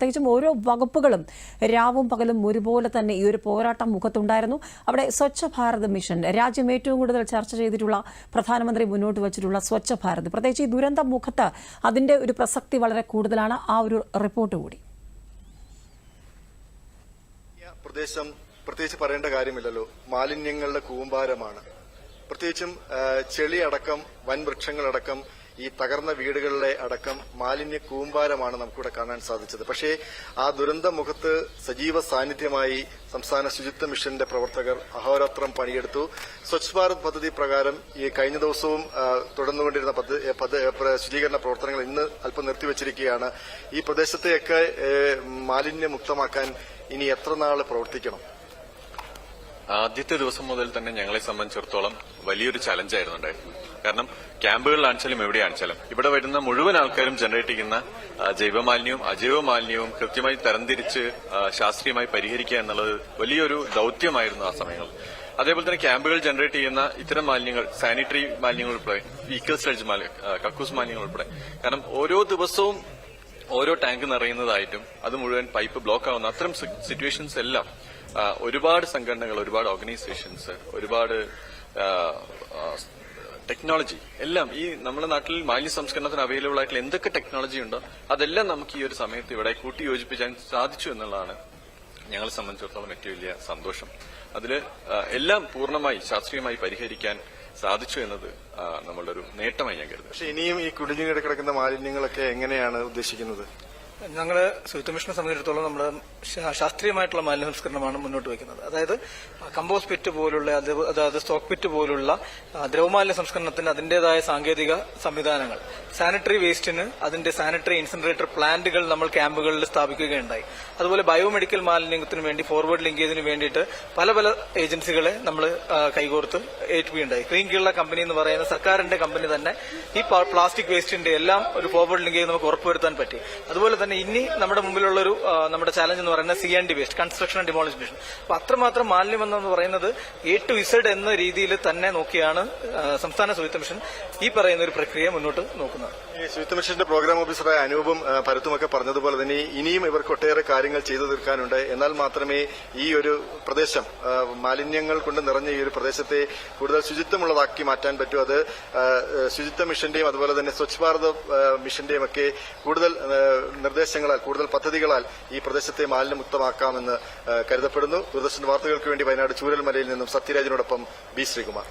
പ്രത്യേകിച്ചും ഓരോ വകുപ്പുകളും രാവും പകലും ഒരുപോലെ തന്നെ ഈ ഒരു പോരാട്ടം മുഖത്തുണ്ടായിരുന്നു. അവിടെ സ്വച്ഛ ഭാരത് മിഷൻ രാജ്യം ഏറ്റവും കൂടുതൽ ചർച്ച ചെയ്തിട്ടുള്ള പ്രധാനമന്ത്രി മുന്നോട്ട് വച്ചിട്ടുള്ള സ്വച്ഛ ഭാരത്. പ്രത്യേകിച്ച് ഈ ദുരന്ത മുഖത്ത് അതിന്റെ ഒരു പ്രസക്തി വളരെ കൂടുതലാണ്. ആ ഒരു റിപ്പോർട്ട് കൂടി. പ്രദേശം പ്രത്യേകിച്ച് പറയേണ്ട കാര്യമില്ലല്ലോ. മാലിന്യങ്ങളുടെ കൂമ്പാരമാണ്. പ്രത്യേകിച്ചും ചെളിയടക്കം വൻ വൃക്ഷങ്ങളടക്കം ഈ തകർന്ന വീടുകളിലെ അടക്കം മാലിന്യ കൂമ്പാരമാണ് നമുക്കിവിടെ കാണാൻ സാധിച്ചത്. പക്ഷേ ആ ദുരന്ത മുഖത്ത് സജീവ സാന്നിധ്യമായി സംസ്ഥാന ശുചിത്വ മിഷന്റെ പ്രവർത്തകർ അഹോരാത്രം പണിയെടുത്തു. സ്വച്ഛ് ഭാരത് പദ്ധതി പ്രകാരം ഈ കഴിഞ്ഞ ദിവസവും തുടർന്നുകൊണ്ടിരുന്ന ശുചീകരണ പ്രവർത്തനങ്ങൾ ഇന്ന് അല്പം നിർത്തിവച്ചിരിക്കുകയാണ്. ഈ പ്രദേശത്തെയൊക്കെ മാലിന്യമുക്തമാക്കാൻ ഇനി എത്ര നാൾ പ്രവർത്തിക്കണം? ആദ്യത്തെ ദിവസം മുതൽ തന്നെ ഞങ്ങളെ സംബന്ധിച്ചിടത്തോളം വലിയൊരു ചലഞ്ചായിരുന്നു ഉണ്ടായിരുന്നത്. കാരണം എവിടെ എവിടെയാണെച്ചാലും ഇവിടെ വരുന്ന മുഴുവൻ ആൾക്കാരും ജനറേറ്റ് ചെയ്യുന്ന ജൈവമാലിന്യവും അജൈവ മാലിന്യവും കൃത്യമായി തരംതിരിച്ച് ശാസ്ത്രീയമായി പരിഹരിക്കുക എന്നുള്ളത് വലിയൊരു ദൌത്യമായിരുന്നു ആ സമയങ്ങളിൽ. അതേപോലെ തന്നെ ക്യാമ്പുകൾ ജനറേറ്റ് ചെയ്യുന്ന ഇത്തരം മാലിന്യങ്ങൾ സാനിറ്ററി മാലിന്യങ്ങൾ ഉൾപ്പെടെ ഈക്കൽ സ്റ്റേജ് കക്കൂസ് മാലിന്യങ്ങൾ ഉൾപ്പെടെ. കാരണം ഓരോ ദിവസവും ഓരോ ടാങ്ക് നിറയുന്നതായിട്ടും അത് മുഴുവൻ പൈപ്പ് ബ്ലോക്ക് ആവുന്ന അത്തരം സിറ്റുവേഷൻസ് എല്ലാം ഒരുപാട് സംഘടനകൾ ഒരുപാട് ഓർഗനൈസേഷൻസ് ഒരുപാട് ടെക്നോളജി എല്ലാം ഈ നമ്മുടെ നാട്ടിൽ മാലിന്യ സംസ്കരണത്തിന് അവൈലബിൾ ആയിട്ടുള്ള എന്തൊക്കെ ടെക്നോളജി ഉണ്ടോ അതെല്ലാം നമുക്ക് ഈ ഒരു സമയത്ത് ഇവിടെ കൂട്ടി യോജിപ്പിക്കാൻ സാധിച്ചു എന്നുള്ളതാണ് ഞങ്ങളെ സംബന്ധിച്ചിടത്തോളം ഏറ്റവും വലിയ സന്തോഷം. അതിൽ എല്ലാം പൂർണമായി ശാസ്ത്രീയമായി പരിഹരിക്കാൻ സാധിച്ചു എന്നത് നമ്മളുടെ ഒരു നേട്ടമായി ഞാൻ കരുതുന്നു. പക്ഷേ ഇനിയും ഈ കുടിഞ്ഞു കിടക്കുന്ന മാലിന്യങ്ങളൊക്കെ എങ്ങനെയാണ് ഉദ്ദേശിക്കുന്നത്? ഞങ്ങൾ ശുചിത്വ മിഷനെ സംബന്ധിച്ചിടത്തോളം നമ്മൾ ശാസ്ത്രീയമായിട്ടുള്ള മാലിന്യ സംസ്കരണമാണ് മുന്നോട്ട് വയ്ക്കുന്നത്. അതായത് കമ്പോസ് പിറ്റ് പോലുള്ള അത് അതായത് സ്റ്റോക്ക് പിറ്റ് പോലുള്ള ദ്രവമാലിന്യ സംസ്കരണത്തിന് അതിന്റേതായ സാങ്കേതിക സംവിധാനങ്ങൾ. സാനിറ്ററി വേസ്റ്റിന് അതിന്റെ സാനിറ്ററി ഇൻസിനറേറ്റർ പ്ലാന്റുകൾ നമ്മൾ ക്യാമ്പുകളിൽ സ്ഥാപിക്കുകയുണ്ടായി. അതുപോലെ ബയോമെഡിക്കൽ മാലിന്യത്തിന് വേണ്ടി ഫോർവേഡ് ലിങ്കേജിന് വേണ്ടിയിട്ട് പല പല ഏജൻസികളെ നമ്മൾ കൈകോർത്ത് ഏറ്റുകയുണ്ടായി ക്ലീൻ കേരള കമ്പനി എന്ന് പറയുന്ന സർക്കാരിന്റെ കമ്പനി തന്നെ ഈ പ്ലാസ്റ്റിക് വേസ്റ്റിന്റെ എല്ലാം ഒരു ഫോർവേഡ് ലിങ്കേജ് നമുക്ക് ഉറപ്പുവരുത്താൻ പറ്റി. അതുപോലെ തന്നെ ഇനി നമ്മുടെ മുമ്പിലുള്ള ഒരു നമ്മുടെ ചാലഞ്ച് എന്ന് പറയുന്നത് C and D waste construction and demolition അപ്പൊ അത്രമാത്രം മാലിന്യം എന്ന് പറയുന്നത് എ ടു ഇസഡ് എന്ന രീതിയിൽ തന്നെ നോക്കിയാണ് സംസ്ഥാന ശുചിത്വ മിഷൻ ഈ പറയുന്ന ഒരു പ്രക്രിയ മുന്നോട്ട് നോക്കുന്നത്. ശുചിത്വ മിഷന്റെ പ്രോഗ്രാം ഓഫീസറായ അനൂപും പരത്തുമൊക്കെ പറഞ്ഞതുപോലെ തന്നെ ഇനിയും ഇവർക്ക് ഒട്ടേറെ കാര്യങ്ങൾ ചെയ്തു തീർക്കാനുണ്ട്. എന്നാൽ മാത്രമേ ഈ ഒരു പ്രദേശം മാലിന്യങ്ങൾ കൊണ്ട് നിറഞ്ഞ ഈ ഒരു പ്രദേശത്തെ കൂടുതൽ ശുചിത്വമുള്ളതാക്കി മാറ്റാൻ പറ്റൂ. അത് ശുചിത്വ മിഷന്റെയും അതുപോലെ തന്നെ സ്വച്ഛ് ഭാരത് മിഷന്റെയും ഒക്കെ കൂടുതൽ ആ, നിർദ്ദേശങ്ങളാൽ കൂടുതൽ പദ്ധതികളാൽ ഈ പ്രദേശത്തെ മാലിന്യമുക്തമാക്കാമെന്ന് കരുതപ്പെടുന്നു. ദൂരദർശൻ വാർത്തകൾക്ക് വേണ്ടി വയനാട് ചൂരൽമലയിൽ നിന്നും സത്യരാജിനോടൊപ്പം ബി ശ്രീകുമാർ.